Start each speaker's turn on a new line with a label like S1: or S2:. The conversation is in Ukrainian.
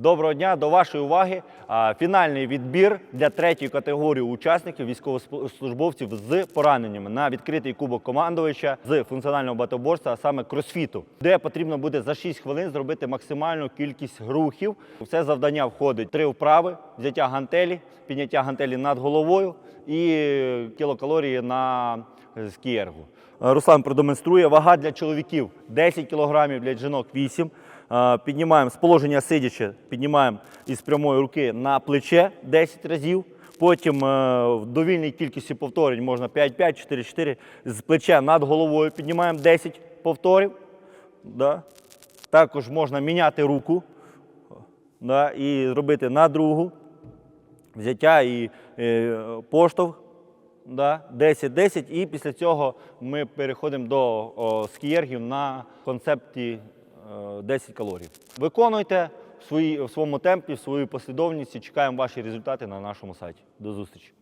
S1: Доброго дня, до вашої уваги фінальний відбір для третьої категорії учасників військовослужбовців з пораненнями на відкритий кубок командувача з функціонального батоборства, а саме кросфіту, де потрібно буде за 6 хвилин зробити максимальну кількість рухів. У це завдання входить три вправи: взяття гантелі, підняття гантелі над головою і кілокалорії на е, скієргу. Е, Руслан продемонструє. Вага для чоловіків 10 кг, для жінок 8 Е, Піднімаємо з положення сидячи, піднімаємо із прямої руки на плече 10 разів. Потім в довільній кількості повторень можна 5-5, 4-4. З плеча над головою піднімаємо 10 повторів. Да. Також можна міняти руку да, і робити на другу. Взяття і е, поштовх. Да, 10-10, і після цього ми переходимо до скієргів на концепті е, 10 калорій. Виконуйте в своєму темпі, в своїй послідовності. Чекаємо ваші результати на нашому сайті. До зустрічі!